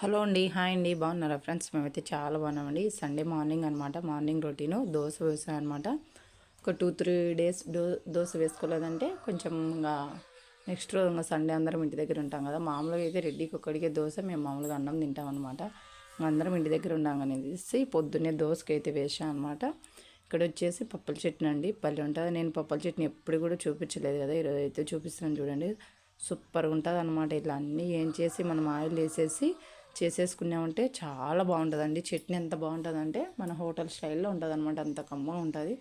Hello అండి hi అండి బాగున్నారా ఫ్రెండ్స్? మేమైతే చాలా బాగున్నామండి. సండే మార్నింగ్ అనమాట మార్నింగ్ రొటీను దోశ వేసాను అనమాట ఒక టూ త్రీ డేస్ దో దోశ వేసుకోలేదంటే కొంచెం ఇంకా నెక్స్ట్ రోజు ఇంకా సండే అందరం ఇంటి దగ్గర ఉంటాం కదా. మామూలుగా అయితే రెడ్డికి ఒక్కడికే దోశ మేము మామూలుగా అన్నం తింటాం అనమాట అందరం ఇంటి దగ్గర ఉన్నాం అనేసి తీసి పొద్దున్నే దోశకి అయితే వేసాను అనమాట ఇక్కడ వచ్చేసి పప్పుల చట్నీ అండి పల్లె ఉంటుంది. నేను పప్పుల చట్నీ ఎప్పుడు కూడా చూపించలేదు కదా ఈరోజు అయితే చూపిస్తాను చూడండి. సూపర్గా ఉంటుంది అనమాట ఇట్లా అన్నీ ఏం చేసి మనం ఆయిల్ వేసేసి చేసేసుకున్నామంటే చాలా బాగుంటుందండి. చట్నీ ఎంత బాగుంటుందంటే మన హోటల్ స్టైల్లో ఉంటుంది అనమాట అంత కమ్మగా ఉంటుంది.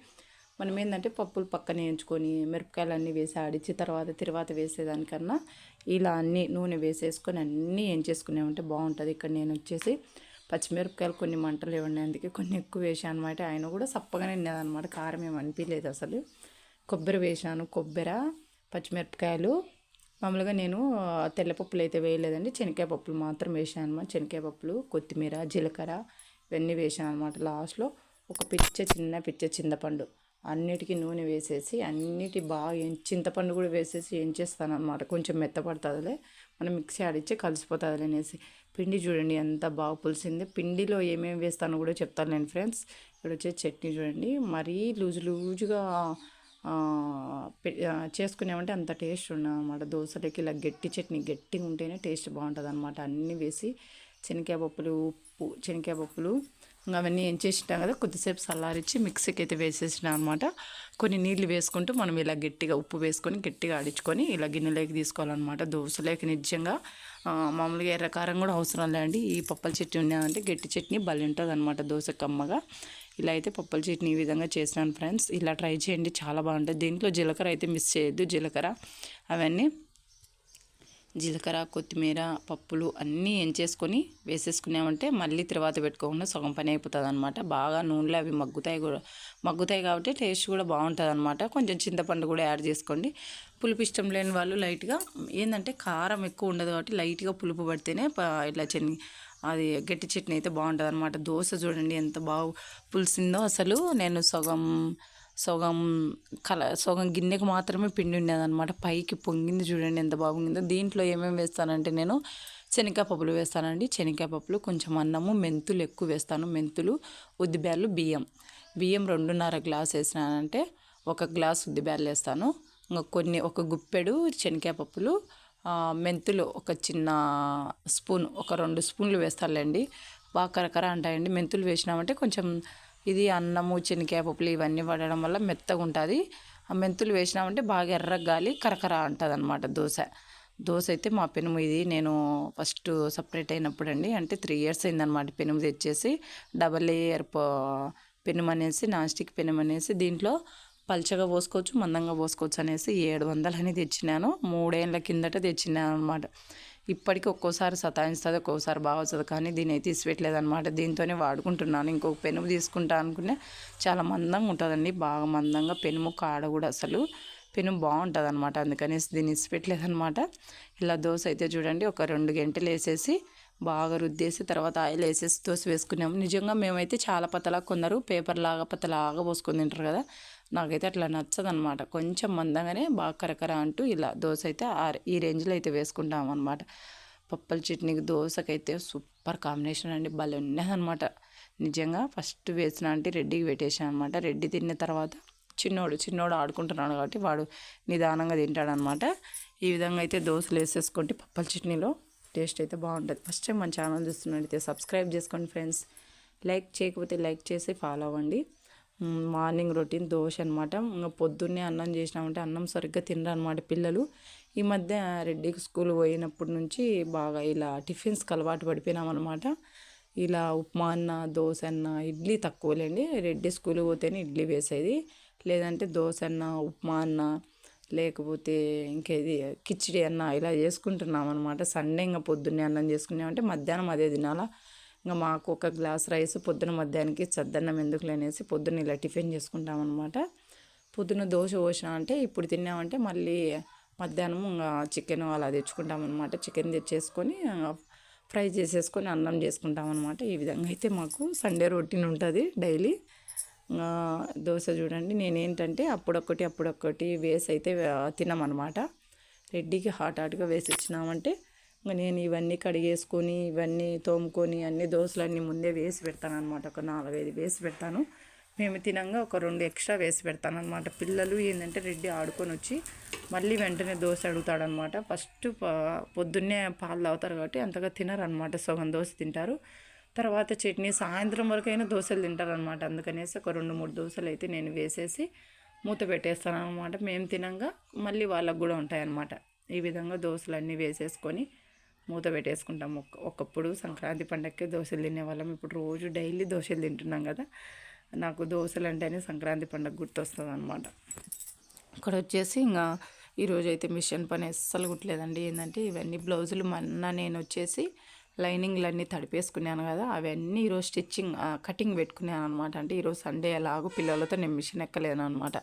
మనం ఏంటంటే పప్పులు పక్కన వేయించుకొని మిరపకాయలు అన్నీ వేసి ఆడిచ్చి తర్వాత తర్వాత వేసేదానికన్నా ఇలా అన్నీ నూనె వేసేసుకొని అన్నీ ఏం చేసుకున్నామంటే బాగుంటుంది. ఇక్కడ నేను వచ్చేసి పచ్చిమిరపకాయలు కొన్ని మంటలు ఇవ్వండి అందుకే కొన్ని ఎక్కువ వేసాను అనమాట ఆయన కూడా చప్పగానే తినేదనమాట కారం ఏమి అనిపించలేదు అసలు. కొబ్బరి వేసాను కొబ్బరి పచ్చిమిరపకాయలు మామూలుగా నేను తెల్లపప్పులు అయితే వేయలేదండి. శనగకాయ పప్పులు మాత్రం వేసాను అనమాట శనగకాయ పప్పులు కొత్తిమీర జీలకర్ర ఇవన్నీ వేసాను అనమాట లాస్ట్లో. ఒక పిచ్చ చిన్న పిచ్చ చింతపండు అన్నిటికీ నూనె వేసేసి అన్నిటి బాగా చింతపండు కూడా వేసేసి ఏం చేస్తానమాట కొంచెం మెత్తపడుతుందిలే మనం మిక్సీ ఆడిచ్చి కలిసిపోతుంది అనేసి. పిండి చూడండి ఎంత బాగా పులిసింది. పిండిలో ఏమేమి వేస్తానో కూడా చెప్తాను నేను ఫ్రెండ్స్. ఇక్కడ వచ్చే చట్నీ చూడండి. మరీ లూజు లూజుగా చేసుకునేమంటే అంత టేస్ట్ ఉండదు అనమాట దోశలకి ఇలా గట్టి చట్నీ గట్టిగా ఉంటేనే టేస్ట్ బాగుంటుంది అనమాట అన్నీ వేసి శనగకాయ పప్పులు ఉప్పు శనగకాయ పప్పులు ఇంకా అవన్నీ ఏం చేసినాం కదా కొద్దిసేపు చల్లారించి మిక్సీకి అయితే వేసేసినాం అనమాట కొన్ని నీళ్ళు వేసుకుంటూ మనం ఇలా గట్టిగా ఉప్పు వేసుకొని గట్టిగా ఆడించుకొని ఇలా గిన్నెలోకి తీసుకోవాలన్నమాట. దోశలోకి నిజంగా మామూలుగా ఎర్రకారం కూడా అవసరం లేదండి. ఈ పప్పల చట్నీ ఉన్నాయంటే గట్టి చట్నీ బలి ఉంటుంది అనమాట దోశ కమ్మగా ఇలా అయితే పప్పుల చట్నీ ఈ విధంగా చేసినాను ఫ్రెండ్స్. ఇలా ట్రై చేయండి చాలా బాగుంటుంది. దీంట్లో జీలకర్ర అయితే మిస్ చేయొద్దు. జీలకర్ర అవన్నీ జీలకర్ర కొత్తిమీర పప్పులు అన్నీ ఎంచేసుకొని వేసేసుకున్నామంటే మళ్ళీ తర్వాత పెట్టుకోకుండా సగం పని అయిపోతుంది అనమాట బాగా నూనెలో అవి మగ్గుతాయి కూడా. మగ్గుతాయి కాబట్టి టేస్ట్ కూడా బాగుంటుంది అనమాట కొంచెం చింతపండు కూడా యాడ్ చేసుకోండి. పులుపు ఇష్టం లేని వాళ్ళు లైట్గా ఏంటంటే కారం ఎక్కువ ఉండదు కాబట్టి లైట్గా పులుపు పడితేనే ఇట్లా చెన్ని అది గట్టి చట్నీ అయితే బాగుంటుంది అనమాట దోశ చూడండి ఎంత బాగు పులిసిందో అసలు నేను సగం సగం కల సగం గిన్నెకు మాత్రమే పిండి ఉండేదన్నమాట. పైకి పొంగింది చూడండి ఎంత బాగుందో. దీంట్లో ఏమేమి వేస్తానంటే నేను శనగకాయ పప్పులు వేస్తానండి. శనగకాయ పప్పులు కొంచెం అన్నము మెంతులు ఎక్కువ వేస్తాను. మెంతులు ఉద్దిబ్యాలు బియ్యం. బియ్యం రెండున్నర గ్లాస్ వేసినానంటే ఒక గ్లాస్ ఉద్దిబ్యాలు వేస్తాను. ఇంకా కొన్ని ఒక గుప్పెడు శనగకాయ పప్పులు మెంతులు ఒక చిన్న స్పూన్ ఒక రెండు స్పూన్లు వేస్తానులేండి బాగా కరకర అంటాయండి. మెంతులు వేసినామంటే కొంచెం ఇది అన్నము చెనికాయ పప్పులు ఇవన్నీ పడడం వల్ల మెత్తగా ఉంటుంది. ఆ మెంతులు వేసినామంటే బాగా ఎర్రగాలి కరకర అంటుంది అనమాట దోశ. దోశ అయితే మా పెనుము ఇది నేను ఫస్ట్ సపరేట్ అయినప్పుడు అండి అంటే త్రీ ఇయర్స్ అయిందనమాట పెనుము తెచ్చేసి. డబల్ లేయర్ పెనుము అనేసి నాన్ స్టిక్ పెనుము అనేసి దీంట్లో పల్చగా పోసుకోవచ్చు మందంగా పోసుకోవచ్చు అనేసి ఏడు వందలని తెచ్చినాను. మూడేళ్ళ కిందట తెచ్చినాను అనమాట ఇప్పటికీ ఒక్కోసారి సతాయిస్తుంది ఒక్కోసారి బాగా వస్తుంది కానీ దీని అయితే ఇసిపెట్టలేదు అనమాట దీంతోనే వాడుకుంటున్నాను. ఇంకొక పెనుము తీసుకుంటా అనుకునే చాలా మందంగా ఉంటుందండి. బాగా మందంగా పెనుము కాడ కూడా అసలు పెనుము బాగుంటుంది అనమాట అందుకనేసి దీన్ని ఇసిపెట్టలేదు అనమాట ఇలా దోశ అయితే చూడండి ఒక రెండు గంటలు వేసేసి బాగా రుద్దేసి తర్వాత ఆయిల్ వేసేసి దోశ వేసుకున్నాము. నిజంగా మేమైతే చాలా పతలా కొందరు పేపర్ లాగా పతలాగా పోసుకొని తింటారు కదా. నాకైతే అట్లా నచ్చదనమాట. కొంచెం మందంగానే బాగా కరకర అంటూ ఇలా దోశ అయితే ఈ రేంజ్లో అయితే వేసుకుంటాం అనమాట పప్పల చట్నీకి దోశకైతే సూపర్ కాంబినేషన్ అండి. భలే ఉన్నదనమాట నిజంగా ఫస్ట్ వేసిన అంటే రెడ్డికి పెట్టేసాను అనమాట రెడ్డి తిన్న తర్వాత చిన్నోడు చిన్నోడు ఆడుకుంటున్నాడు కాబట్టి వాడు నిదానంగా తింటాడనమాట ఈ విధంగా అయితే దోశలు వేసేసుకుంటే పప్పల చట్నీలో టేస్ట్ అయితే బాగుంటుంది. ఫస్ట్ టైం మన ఛానల్ చూస్తున్నట్టయితే సబ్స్క్రైబ్ చేసుకోండి ఫ్రెండ్స్. లైక్ చేయకపోతే లైక్ చేసి ఫాలో అవ్వండి. మార్నింగ్ రొటీన్ దోశ అనమాట ఇంకా పొద్దున్నే అన్నం చేసినామంటే అన్నం సరిగ్గా తినరు అనమాట పిల్లలు. ఈ మధ్య రెడ్డికి స్కూల్ పోయినప్పటి నుంచి బాగా ఇలా టిఫిన్స్కి అలవాటు పడిపోయినామన్నమాట. ఇలా ఉప్మా అన్న దోశ అన్న ఇడ్లీ తక్కువలేండి. రెడ్డి స్కూల్ పోతేనే ఇడ్లీ వేసేది. లేదంటే దోశ అన్న ఉప్మా అన్న లేకపోతే ఇంకేది కిచిడి అన్న ఇలా చేసుకుంటున్నాం అనమాట సండే ఇంకా పొద్దున్నే అన్నం చేసుకున్నామంటే మధ్యాహ్నం అదే తినాలా. ఇంకా మాకు ఒక గ్లాస్ రైస్ పొద్దున మధ్యాహ్నానికి చద్దన్నం ఎందుకు లేనేసి పొద్దున్న ఇలా టిఫిన్ చేసుకుంటాం అనమాట పొద్దున దోశ పోసిన అంటే ఇప్పుడు తిన్నామంటే మళ్ళీ మధ్యాహ్నం ఇంకా చికెన్ అలా తెచ్చుకుంటాం అనమాట చికెన్ తెచ్చేసుకొని ఫ్రై చేసేసుకొని అన్నం చేసుకుంటాం అనమాట ఈ విధంగా అయితే మాకు సండే రొటీన్ ఉంటుంది డైలీ. దోశ చూడండి నేనేంటంటే అప్పుడొక్కటి అప్పుడొక్కటి వేసి అయితే తినమనమాట రెడ్డికి హాట్ హాట్గా వేసి ఇచ్చినామంటే నేను ఇవన్నీ కడిగేసుకొని ఇవన్నీ తోముకొని అన్ని దోశలన్నీ ముందే వేసి పెడతాను అనమాట ఒక నాలుగైదు వేసి పెడతాను. మేము తినంగా ఒక రెండు ఎక్స్ట్రా వేసి పెడతాను అనమాట పిల్లలు ఏంటంటే రెడ్డి ఆడుకొని వచ్చి మళ్ళీ వెంటనే దోశ అడుగుతాడనమాట ఫస్ట్ పొద్దున్నే పాలు తాగుతారు కాబట్టి అంతగా తినరనమాట సగం దోశ తింటారు. తర్వాత చట్నీ సాయంత్రం వరకు అయినా దోశలు తింటారనమాట అందుకనేసి ఒక రెండు మూడు దోశలు అయితే నేను వేసేసి మూత పెట్టేస్తాను అనమాట మేము తినంగా మళ్ళీ వాళ్ళకు కూడా ఉంటాయన్నమాట. ఈ విధంగా దోశలు అన్నీ వేసేసుకొని మూత పెట్టేసుకుంటాం. ఒక్క ఒకప్పుడు సంక్రాంతి పండగకే దోశలు తినేవాళ్ళం. ఇప్పుడు రోజు డైలీ దోశలు తింటున్నాం కదా. నాకు దోశలు అంటేనే సంక్రాంతి పండగ గుర్తొస్తుంది అనమాట ఇక్కడ వచ్చేసి ఇంకా ఈరోజు అయితే మిషన్ పని అస్సలు కుట్టలేదండి ఏంటంటే ఇవన్నీ బ్లౌజులు మొన్న నేను వచ్చేసి లైనింగ్లు అన్నీ తడిపేసుకున్నాను కదా. అవన్నీ ఈరోజు స్టిచ్చింగ్ కటింగ్ పెట్టుకున్నాను అనమాట అంటే ఈరోజు సండే ఎలాగో పిల్లలతో నేను మిషన్ ఎక్కలేను అనమాట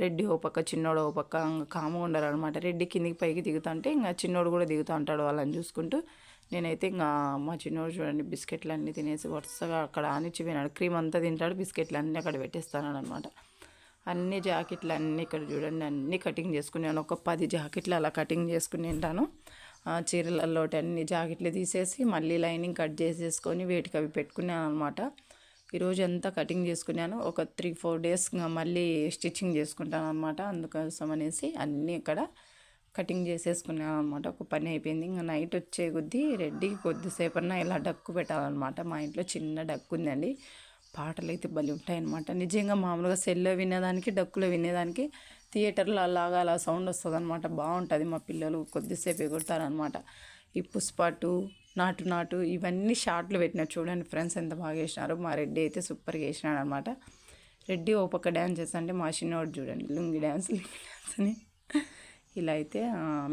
రెడ్డి ఓ పక్క చిన్నోడు ఓ పక్క కాము ఉండరు అనమాట రెడ్డి కిందికి పైకి దిగుతుంటే ఇంకా చిన్నోడు కూడా దిగుతూ ఉంటాడు వాళ్ళని చూసుకుంటూ. నేనైతే ఇంకా మా చిన్నోడు చూడండి బిస్కెట్లు అన్నీ తినేసి వరుసగా అక్కడ ఆనిచ్చి క్రీమ్ అంతా తింటాడు బిస్కెట్లు అన్నీ అక్కడ పెట్టేస్తాను అనమాట అన్ని జాకెట్లు అన్నీ ఇక్కడ చూడండి అన్నీ కటింగ్ చేసుకున్నాను ఒక పది జాకెట్లు అలా కటింగ్ చేసుకుని ఉంటాను చీరలలోటి అన్ని జాకెట్లు తీసేసి మళ్ళీ లైనింగ్ కట్ చేసేసుకొని వేటికి అవి పెట్టుకున్నాను అనమాట ఈరోజు అంతా కటింగ్ చేసుకున్నాను ఒక త్రీ ఫోర్ డేస్ మళ్ళీ స్టిచ్చింగ్ చేసుకుంటాను అనమాట అందుకోసం అనేసి అన్నీ ఇక్కడ కటింగ్ చేసేసుకున్నాను అనమాట ఒక పని అయిపోయింది. ఇంకా నైట్ వచ్చే కొద్దీ రెడ్డి కొద్దిసేపన్నా ఇలా డక్కు పెట్టాలన్నమాట. మా ఇంట్లో చిన్న డక్కు ఉందండి. పాటలు అయితే బలి ఉంటాయన్నమాట. నిజంగా మామూలుగా సెల్లో వినేదానికి డక్కులో వినేదానికి థియేటర్లో అలాగా అలా సౌండ్ వస్తుంది అనమాట బాగుంటుంది మా పిల్లలు కొద్దిసేపు ఎగురుతారనమాట ఈ పుష్పాటు నాటు నాటు ఇవన్నీ షార్ట్లు పెట్టినారు చూడండి ఫ్రెండ్స్ ఎంత బాగా వేసినారు మా రెడ్డి అయితే సూపర్గా వేసినాడు అనమాట రెడ్డి ఓ పక్క డ్యాన్స్ చేస్తుంటే మా చిన్నోడు చూడండి లుంగి డ్యాన్స్ లుంగి డ్యాన్స్ అని. ఇలా అయితే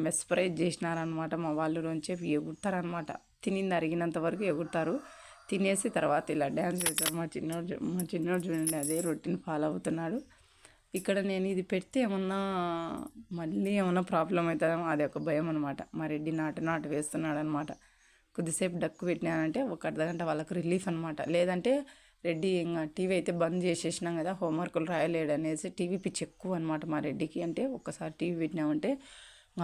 మెస్పరైజ్ చేసినారనమాట మా వాళ్ళు రోజే ఎగురుతారనమాట తినింది అరిగినంత వరకు ఎగురుతారు. తినేసి తర్వాత ఇలా డ్యాన్స్ చేస్తారు మా చిన్నోడు మా చిన్నోడు చూడండి అదే రొటీన్ ఫాలో అవుతున్నాడు. ఇక్కడ నేను ఇది పెడితే ఏమన్నా మళ్ళీ ఏమన్నా ప్రాబ్లం అవుతుందేమో అది ఒక భయం అనమాట మా రెడ్డి నాటు నాటు వేస్తున్నాడు అనమాట కొద్దిసేపు డక్కు పెట్టినానంటే ఒక అర్ధగంట వాళ్ళకు రిలీఫ్ అనమాట లేదంటే రెడ్డి ఇంకా టీవీ అయితే బంద్ చేసేసినాం కదా హోంవర్క్లు రాయలేడు అనేసి టీవీ పిచ్చి ఎక్కువ అనమాట మా రెడ్డికి. అంటే ఒక్కసారి టీవీ పెట్టినామంటే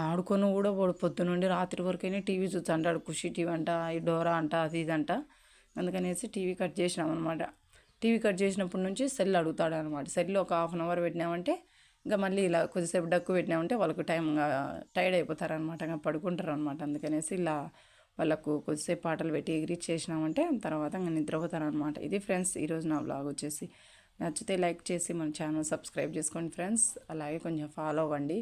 ఆడుకొని కూడా వాడు పొద్దునుండి రాత్రి వరకైనా టీవీ చూస్తా అంటాడు ఖుషి టీవీ అంట ఈ డోరా అంట అది ఇది అంట. అందుకనేసి టీవీ కట్ చేసినాం అనమాట టీవీ కట్ చేసినప్పటి నుంచి సెల్ అడుగుతాడు అనమాట సెల్ ఒక హాఫ్ అన్ అవర్ పెట్టినామంటే ఇంకా మళ్ళీ ఇలా కొద్దిసేపు డక్కు పెట్టినామంటే వాళ్ళకు టైం టైర్డ్ అయిపోతారు అనమాట ఇంకా పడుకుంటారు అనమాట అందుకనేసి ఇలా వాళ్ళకు కొద్దిసేపు పాటలు పెట్టి ఎగిరి చేసినామంటే తర్వాత ఇంకా నిద్రపోతారు అనమాట ఇది ఫ్రెండ్స్ ఈరోజు నా బ్లాగ్ వచ్చేసి. నచ్చితే లైక్ చేసి మన ఛానల్ సబ్స్క్రైబ్ చేసుకోండి ఫ్రెండ్స్. అలాగే కొంచెం ఫాలో అవ్వండి.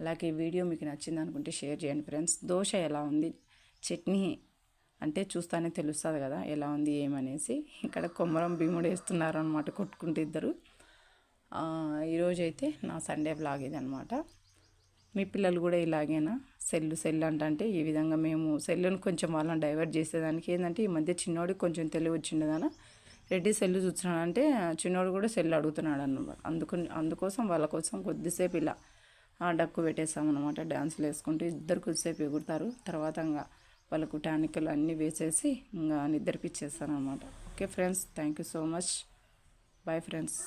అలాగే ఈ వీడియో మీకు నచ్చింది అనుకుంటే షేర్ చేయండి ఫ్రెండ్స్. దోశ ఎలా ఉంది? చట్నీ అంటే చూస్తానే తెలుస్తుంది కదా ఎలా ఉంది ఏమనేసి. ఇక్కడ కొమ్మరం భీముడు వేస్తున్నారు అనమాట కొట్టుకుంటే ఇద్దరు. ఈరోజైతే నా సండే బ్లాగ్ ఇది అనమాట మీ పిల్లలు కూడా ఇలాగేనా? సెల్లు సెల్ అంటే ఈ విధంగా మేము సెల్లును కొంచెం వాళ్ళని డైవర్ట్ చేసేదానికి. ఏంటంటే ఈ మధ్య చిన్నోడికి కొంచెం తెలివి వచ్చిండదాన. రెడ్డి సెల్లు చూస్తున్నాడంటే చిన్నోడు కూడా సెల్ అడుగుతున్నాడు అన్నమాట అందుకు అందుకోసం వాళ్ళ కోసం కొద్దిసేపు ఇలా డక్కు పెట్టేస్తామన్నమాట. డ్యాన్సులు వేసుకుంటూ ఇద్దరు కొద్దిసేపు ఎగురుతారు. తర్వాత ఇంకా వాళ్ళకు టానికలు అన్నీ వేసేసి ఇంకా నిద్రపిచ్చేస్తాను అనమాట okay friends thank you so much. Bye friends.